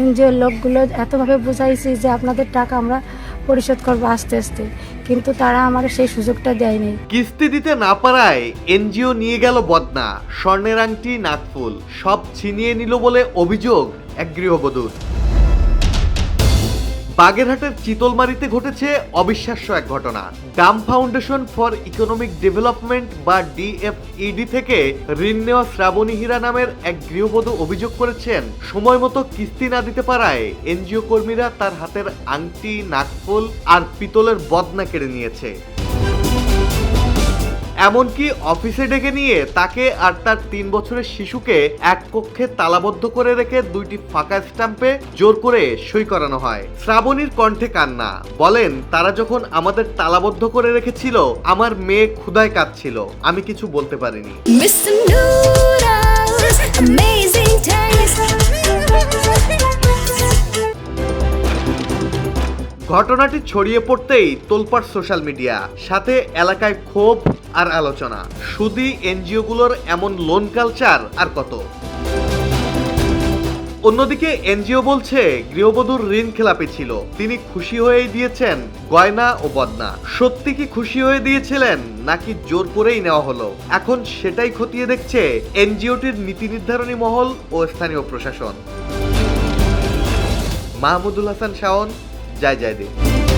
এনজিওর লোকগুলো এতভাবে বুঝাইছি যে আপনাদের টাকা আমরা পরিশোধ করব আস্তে আস্তে, কিন্তু তারা আমার সেই সুযোগটা দেয়নি। কিস্তি দিতে না পারায় এনজিও নিয়ে গেল বদনা, স্বর্ণের আংটি নাকফুল সব ছিনিয়ে নিল বলে অভিযোগ এক গৃহবধূর। বাগেরহাটের চিতলমারিতে ঘটেছে অবিশ্বাস্য এক ঘটনা। Dam foundation for economic development বা ডিএফইডি থেকে ঋণ নেওয়া শ্রাবণী হীরা নামের এক গৃহবধূ অভিযোগ করেছেন, সময় মতো কিস্তি না দিতে পারায় এনজিও কর্মীরা তার হাতের আংটি, নাকফুল আর পিতলের বদনা কেড়ে নিয়েছে। এমনকি অফিসে ডেকে নিয়ে তাকে আর তার তিন বছরের শিশুকে এক কক্ষে তালাবদ্ধ করে রেখে দুইটি ফাঁকা স্ট্যাম্পে জোর করে সই করানো হয়। শ্রাবণীর কণ্ঠে কান্না। বলেন, তারা যখন আমাদের তালাবদ্ধ করে রেখেছিল, আমার মেয়ে ক্ষুধায় কাঁদছিল। আমি কিছু বলতে পারিনি। Amazing taste. ঘটনাটি ছড়িয়ে পড়তেই তোলপাড় সোশ্যাল মিডিয়া, সাথে এলাকায় ক্ষোভ আর আলোচনা। সুদি এনজিওগুলোর এমন লোন কালচার আর কত? অন্যদিকে এনজিও বলছে, গৃহবধূর ঋণ খেলাপি ছিল। তিনি খুশি হয়েই দিয়েছেন গয়না ও বদনা। সত্যি কি খুশি হয়ে দিয়েছিলেন, নাকি জোর করেই নেওয়া হলো? এখন সেটাই খতিয়ে দেখছে এনজিওটির নীতি নির্ধারণী মহল ও স্থানীয় প্রশাসন। মাহমুদুল হাসান শাওন जय जय देव